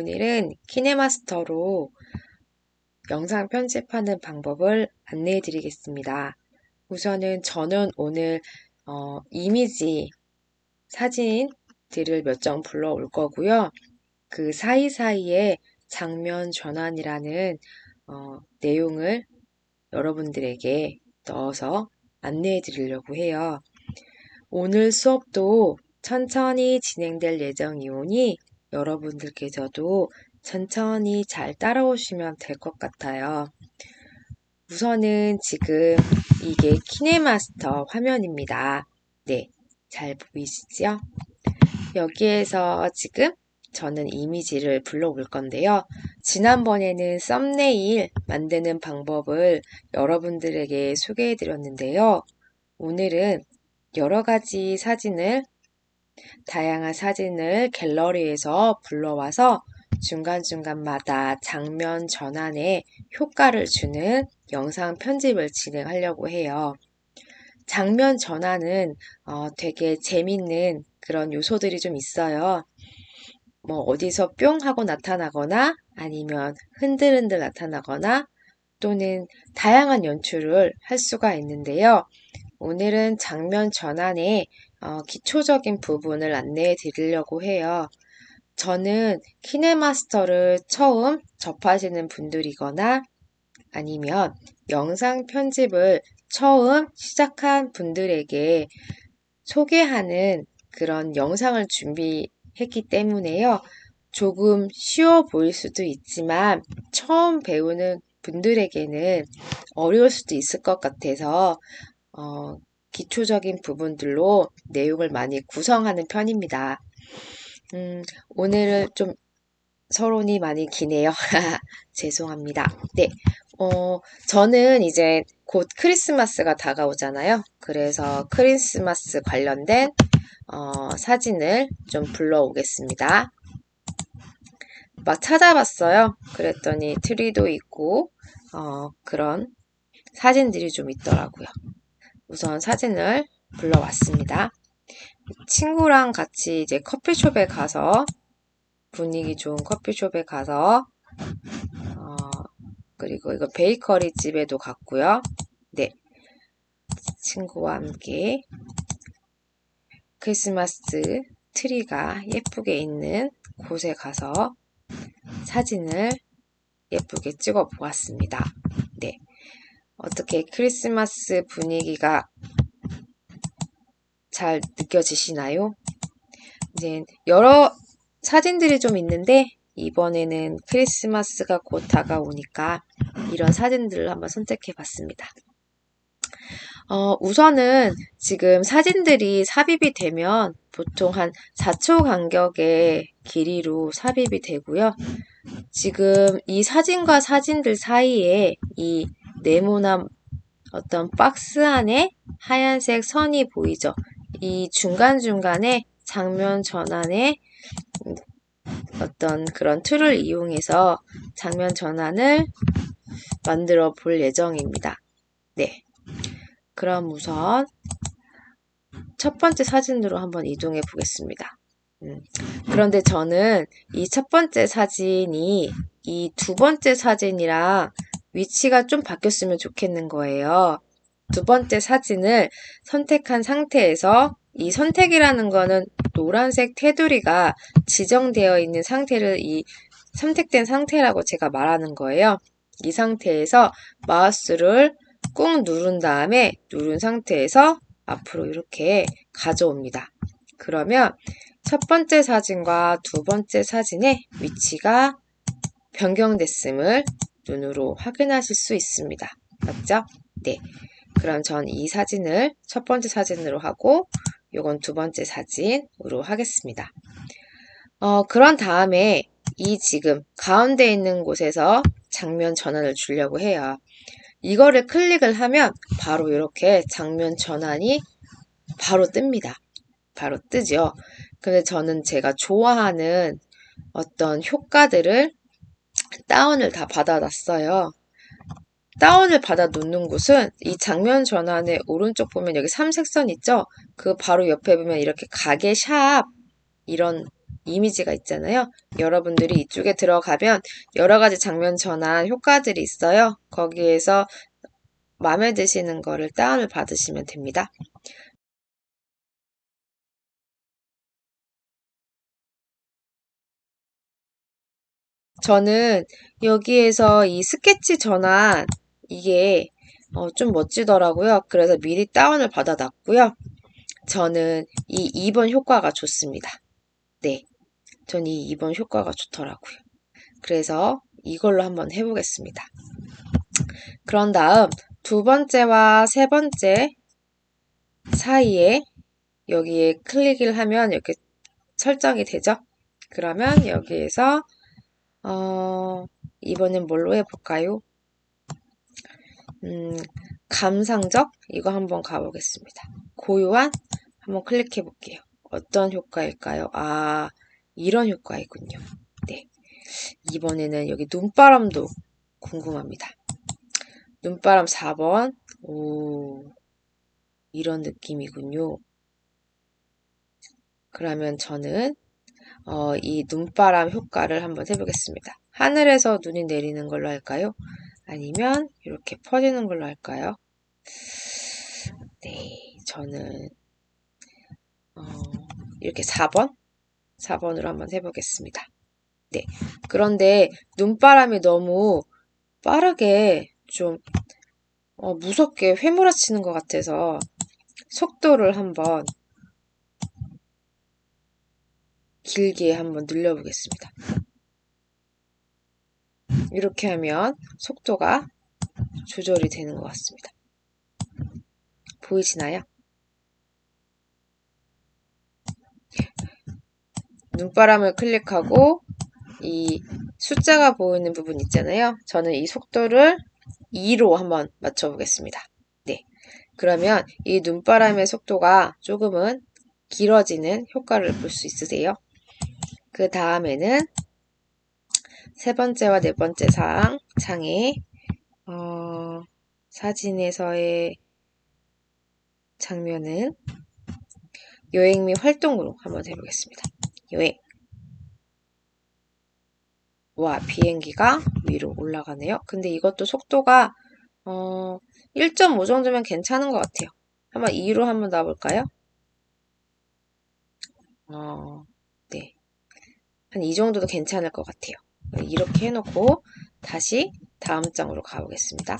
오늘은 키네마스터로 영상 편집하는 방법을 안내해 드리겠습니다. 우선은 저는 오늘 어, 이미지 사진들을 몇 장 불러올 거고요. 그 사이사이에 장면 전환이라는 어, 내용을 여러분들에게 넣어서 안내해 드리려고 해요. 오늘 수업도 천천히 진행될 예정이오니 여러분들께서도 천천히 잘 따라오시면 될 것 같아요. 우선은 지금 이게 키네마스터 화면입니다. 네, 잘 보이시죠? 여기에서 지금 저는 이미지를 불러올 건데요. 지난번에는 썸네일 만드는 방법을 여러분들에게 소개해 드렸는데요. 오늘은 여러 가지 사진을 다양한 사진을 갤러리에서 불러와서 중간중간마다 장면 전환에 효과를 주는 영상 편집을 진행하려고 해요. 장면 전환은 어, 되게 재밌는 그런 요소들이 좀 있어요. 뭐 어디서 뿅 하고 나타나거나 아니면 흔들흔들 나타나거나 또는 다양한 연출을 할 수가 있는데요. 오늘은 장면 전환의 어, 기초적인 부분을 안내해 드리려고 해요. 저는 키네마스터를 처음 접하시는 분들이거나 아니면 영상 편집을 처음 시작한 분들에게 소개하는 그런 영상을 준비했기 때문에요. 조금 쉬워 보일 수도 있지만 처음 배우는 분들에게는 어려울 수도 있을 것 같아서 어, 기초적인 부분들로 내용을 많이 구성하는 편입니다. 음, 오늘은 좀 서론이 많이 기네요. 죄송합니다. 네. 어, 저는 이제 곧 크리스마스가 다가오잖아요. 그래서 크리스마스 관련된 어, 사진을 좀 불러오겠습니다. 막 찾아봤어요. 그랬더니 트리도 있고 어, 그런 사진들이 좀 있더라고요. 우선 사진을 불러왔습니다. 친구랑 같이 이제 커피숍에 가서 분위기 좋은 커피숍에 가서 어, 그리고 이거 베이커리 집에도 갔고요. 네. 친구와 함께 크리스마스 트리가 예쁘게 있는 곳에 가서 사진을 예쁘게 찍어 보았습니다. 네. 어떻게 크리스마스 분위기가 잘 느껴지시나요? 이제 여러 사진들이 좀 있는데 이번에는 크리스마스가 곧 다가오니까 이런 사진들을 한번 선택해 봤습니다. 어, 우선은 지금 사진들이 삽입이 되면 보통 한 4초 간격의 길이로 삽입이 되고요. 지금 이 사진과 사진들 사이에 이 네모난 어떤 박스 안에 하얀색 선이 보이죠? 이 중간중간에 장면 전환에 어떤 그런 툴을 이용해서 장면 전환을 만들어 볼 예정입니다. 네. 그럼 우선 첫 번째 사진으로 한번 이동해 보겠습니다. 음, 그런데 저는 이 첫 번째 사진이 이 두 번째 사진이랑 위치가 좀 바뀌었으면 좋겠는 거예요. 두 번째 사진을 선택한 상태에서 이 선택이라는 거는 노란색 테두리가 지정되어 있는 상태를 이 선택된 상태라고 제가 말하는 거예요. 이 상태에서 마우스를 꾹 누른 다음에 누른 상태에서 앞으로 이렇게 가져옵니다. 그러면 첫 번째 사진과 두 번째 사진의 위치가 변경됐음을 눈으로 확인하실 수 있습니다. 맞죠? 네. 그럼 전 이 사진을 첫 번째 사진으로 하고 요건 두 번째 사진으로 하겠습니다. 어, 그런 다음에 이 지금 가운데 있는 곳에서 장면 전환을 주려고 해요. 이거를 클릭을 하면 바로 이렇게 장면 전환이 바로 뜹니다. 바로 뜨죠. 근데 저는 제가 좋아하는 어떤 효과들을 다운을 다 받아놨어요. 다운을 받아 놓는 곳은 이 장면 전환의 오른쪽 보면 여기 삼색선 있죠? 그 바로 옆에 보면 이렇게 가게 샵 이런 이미지가 있잖아요. 여러분들이 이쪽에 들어가면 여러 가지 장면 전환 효과들이 있어요. 거기에서 마음에 드시는 거를 다운을 받으시면 됩니다. 저는 여기에서 이 스케치 전환 이게 어, 좀 멋지더라고요. 그래서 미리 다운을 받아놨고요. 저는 이 2번 효과가 좋습니다. 네. 전 이 2번 효과가 좋더라고요. 그래서 이걸로 한번 해보겠습니다. 그런 다음 두 번째와 세 번째 사이에 여기에 클릭을 하면 이렇게 설정이 되죠. 그러면 여기에서 어, 이번엔 뭘로 해볼까요? 음, 감상적? 이거 한번 가보겠습니다. 고요한? 한번 클릭해 볼게요. 어떤 효과일까요? 아, 이런 효과이군요. 네. 이번에는 여기 눈바람도 궁금합니다. 눈바람 4번. 오, 이런 느낌이군요. 그러면 저는 어, 이 눈바람 효과를 한번 해보겠습니다. 하늘에서 눈이 내리는 걸로 할까요? 아니면 이렇게 퍼지는 걸로 할까요? 네, 저는 어, 이렇게 4번? 4번으로 한번 해보겠습니다. 네, 그런데 눈바람이 너무 빠르게 좀 어, 무섭게 휘몰아치는 것 같아서 속도를 한번 길게 한번 늘려보겠습니다. 이렇게 하면 속도가 조절이 되는 것 같습니다. 보이시나요? 눈바람을 클릭하고 이 숫자가 보이는 부분 있잖아요. 저는 이 속도를 2로 한번 맞춰보겠습니다. 네. 그러면 이 눈바람의 속도가 조금은 길어지는 효과를 볼 수 있으세요. 그 다음에는 세 번째와 네 번째 사항 창에 어, 사진에서의 장면은 여행 및 활동으로 한번 해보겠습니다. 여행 와 비행기가 위로 올라가네요. 근데 이것도 속도가 어, 1.5 정도면 괜찮은 것 같아요. 한번 2로 한번 놔볼까요? 어, 네. 한 이 정도도 괜찮을 것 같아요. 이렇게 해놓고 다시 다음 장으로 가보겠습니다.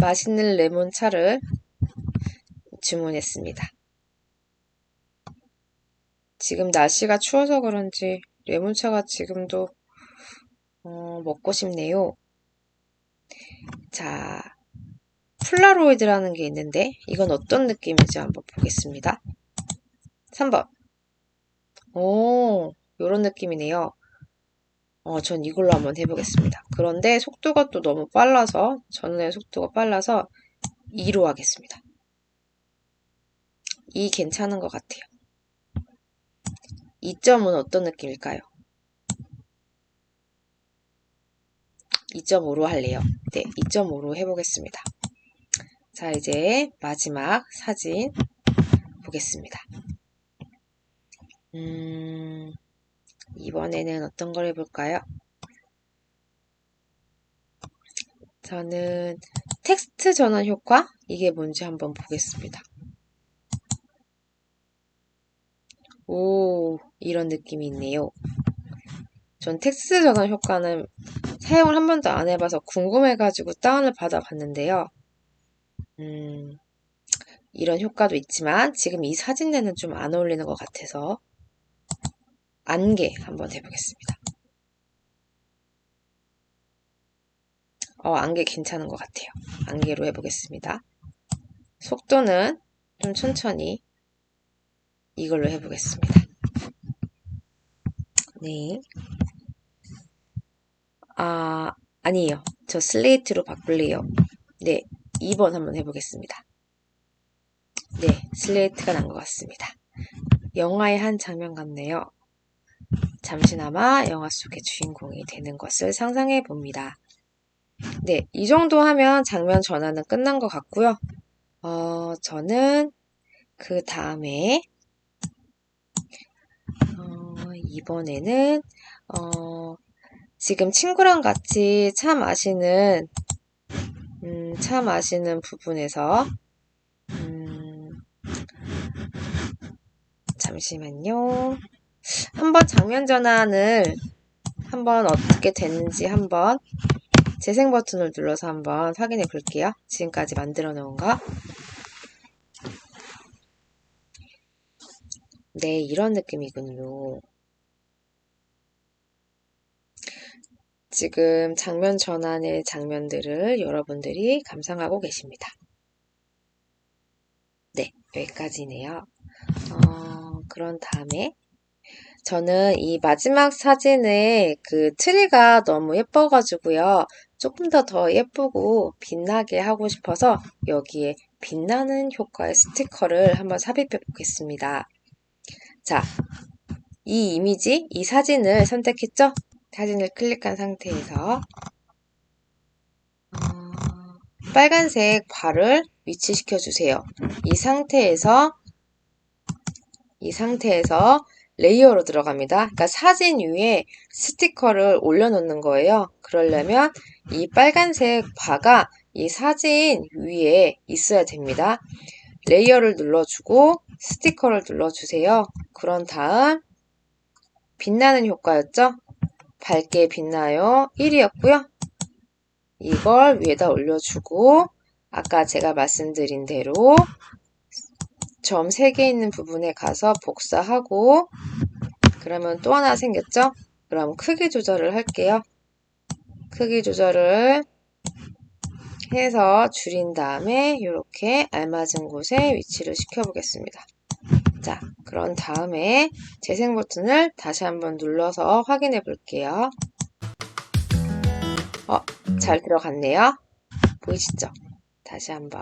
맛있는 레몬차를 주문했습니다. 지금 날씨가 추워서 그런지 레몬차가 지금도 어, 먹고 싶네요. 자, 플라로이드라는 게 있는데 이건 어떤 느낌인지 한번 보겠습니다. 3번. 오, 요런 느낌이네요. 어, 전 이걸로 한번 해보겠습니다. 그런데 속도가 또 너무 빨라서, 전원의 속도가 빨라서 2로 하겠습니다. 2 괜찮은 것 같아요. 2점은 어떤 느낌일까요? 2.5로 할래요. 네, 2.5로 해보겠습니다. 자, 이제 마지막 사진 보겠습니다. 음... 이번에는 어떤 걸 해볼까요? 저는 텍스트 전환 효과? 이게 뭔지 한번 보겠습니다. 오, 이런 느낌이 있네요. 전 텍스트 전환 효과는 사용을 한 번도 안 해봐서 궁금해가지고 다운을 받아봤는데요. 음, 이런 효과도 있지만 지금 이 사진에는 좀 안 어울리는 것 같아서 안개 한번 해보겠습니다. 어, 안개 괜찮은 것 같아요. 안개로 해보겠습니다. 속도는 좀 천천히 이걸로 해보겠습니다. 네. 아, 아니에요. 저 슬레이트로 바꿀래요. 네, 2번 한번 해보겠습니다. 네, 슬레이트가 난 것 같습니다. 영화의 한 장면 같네요. 잠시나마 영화 속의 주인공이 되는 것을 상상해 봅니다. 네, 이 정도 하면 장면 전환은 끝난 것 같고요. 어, 저는 그 다음에 이번에는 어, 지금 친구랑 같이 차 마시는 음, 차 마시는 부분에서 음, 잠시만요. 한번 장면 전환을 한번 어떻게 됐는지 한번 재생 버튼을 눌러서 한번 확인해 볼게요. 지금까지 만들어 놓은 거. 네, 이런 느낌이군요. 지금 장면 전환의 장면들을 여러분들이 감상하고 계십니다. 네, 여기까지네요. 어, 그런 다음에 저는 이 마지막 사진의 그 트리가 너무 예뻐가지고요. 조금 더 더 예쁘고 빛나게 하고 싶어서 여기에 빛나는 효과의 스티커를 한번 삽입해 보겠습니다. 자, 이 이미지, 이 사진을 선택했죠? 사진을 클릭한 상태에서 어, 빨간색 발을 위치시켜 주세요. 이 상태에서 이 상태에서 레이어로 들어갑니다. 그러니까 사진 위에 스티커를 올려놓는 거예요. 그러려면 이 빨간색 바가 이 사진 위에 있어야 됩니다. 레이어를 눌러주고 스티커를 눌러주세요. 그런 다음 빛나는 효과였죠? 밝게 빛나요. 1이었고요. 이걸 위에다 올려주고 아까 제가 말씀드린 대로 점 3개 있는 부분에 가서 복사하고 그러면 또 하나 생겼죠? 그럼 크기 조절을 할게요. 크기 조절을 해서 줄인 다음에 이렇게 알맞은 곳에 위치를 시켜보겠습니다. 자, 그런 다음에 재생 버튼을 다시 한번 눌러서 확인해 볼게요. 어, 잘 들어갔네요. 보이시죠? 다시 한번.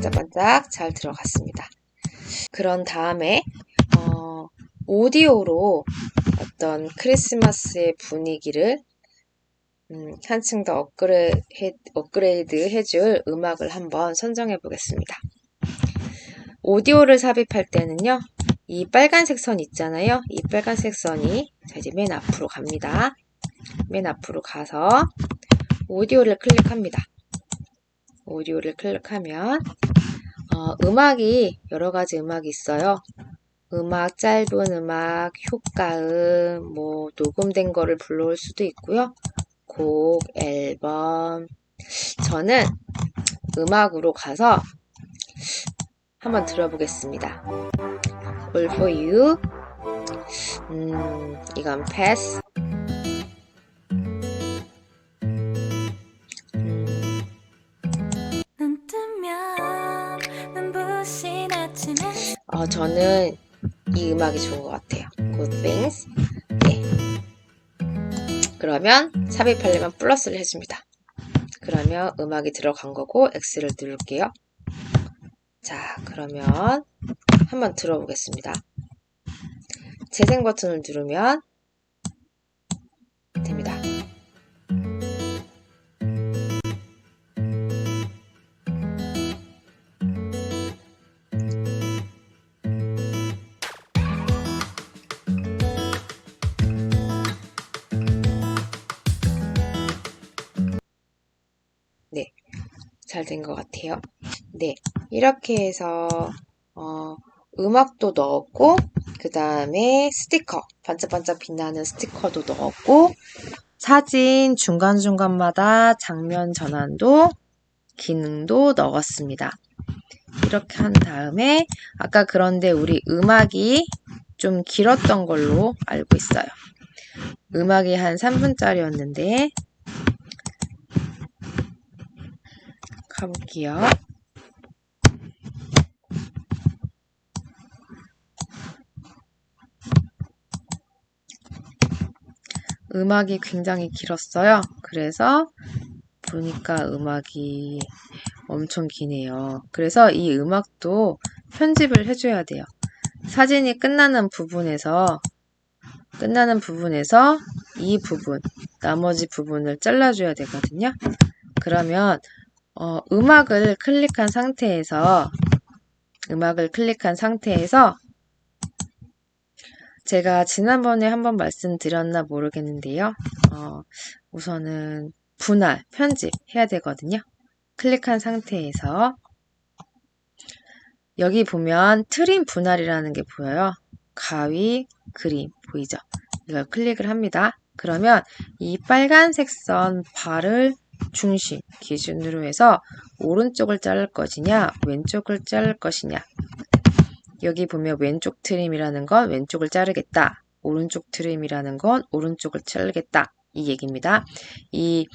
반짝반짝 잘 들어갔습니다. 그런 다음에 어, 오디오로 어떤 크리스마스의 분위기를 음, 한층 더 업그레, 업그레이드 해줄 음악을 한번 선정해 보겠습니다. 오디오를 삽입할 때는요, 이 빨간색 선 있잖아요. 이 빨간색 선이 자 이제 맨 앞으로 갑니다. 맨 앞으로 가서 오디오를 클릭합니다. 오디오를 클릭하면 어, 음악이 여러 가지 음악이 있어요. 음악, 짧은 음악, 효과음, 뭐 녹음된 거를 불러올 수도 있고요. 곡, 앨범. 저는 음악으로 가서 한번 들어보겠습니다. All for you. 음, 이건. 음, 저는 이 음악이 좋은 것 같아요. Good things. 네. 그러면 삽입하려면 플러스를 해줍니다. 그러면 음악이 들어간 거고 X를 누를게요. 자, 그러면 한번 들어보겠습니다. 재생 버튼을 누르면 잘 된 것 같아요. 네, 이렇게 해서 어, 음악도 넣었고 그 다음에 스티커 반짝반짝 빛나는 스티커도 넣었고 사진 중간중간마다 장면 전환도 기능도 넣었습니다. 이렇게 한 다음에 아까 그런데 우리 음악이 좀 길었던 걸로 알고 있어요. 음악이 한 3분짜리였는데 가볼게요. 음악이 굉장히 길었어요. 그래서 보니까 음악이 엄청 기네요. 그래서 이 음악도 편집을 해줘야 돼요. 사진이 끝나는 부분에서 끝나는 부분에서 이 부분, 나머지 부분을 잘라줘야 되거든요. 그러면 어, 음악을 클릭한 상태에서 음악을 클릭한 상태에서 제가 지난번에 한번 말씀드렸나 모르겠는데요. 어, 우선은 분할, 편집 해야 되거든요. 클릭한 상태에서 여기 보면 트림 분할이라는 게 보여요. 가위, 그림 보이죠? 이걸 클릭을 합니다. 그러면 이 빨간색 선 발을 중심 기준으로 해서 오른쪽을 자를 것이냐 왼쪽을 자를 것이냐 여기 보면 왼쪽 트림이라는 건 왼쪽을 자르겠다 오른쪽 트림이라는 건 오른쪽을 자르겠다 이 얘기입니다. 이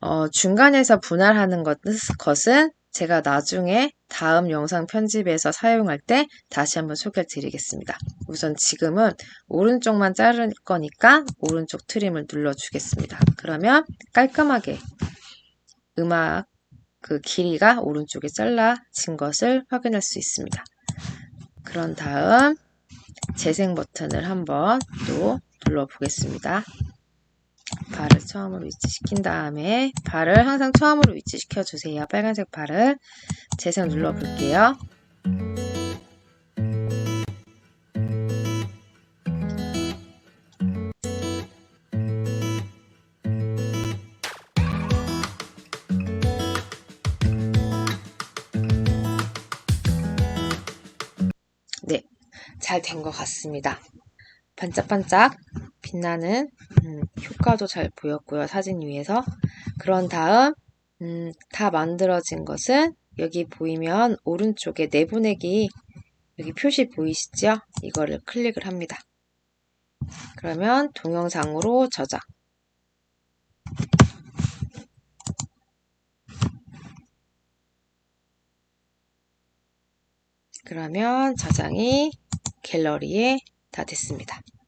어, 중간에서 분할하는 것, 것은 제가 나중에 다음 영상 편집에서 사용할 때 다시 한번 소개를 드리겠습니다. 우선 지금은 오른쪽만 자를 거니까 오른쪽 트림을 눌러주겠습니다. 그러면 깔끔하게 음악 그 길이가 오른쪽에 잘라진 것을 확인할 수 있습니다. 그런 다음 재생 버튼을 한번 또 눌러보겠습니다. 발을 처음으로 위치시킨 다음에 발을 항상 처음으로 위치시켜 주세요. 빨간색 발을 재생 눌러 볼게요. 잘 된 것 같습니다. 반짝반짝 빛나는 음, 효과도 잘 보였고요. 사진 위에서. 그런 다음 음, 다 만들어진 것은 여기 보이면 오른쪽에 내보내기 여기 표시 보이시죠? 이거를 클릭을 합니다. 그러면 동영상으로 저장. 그러면 저장이 갤러리에 다 됐습니다.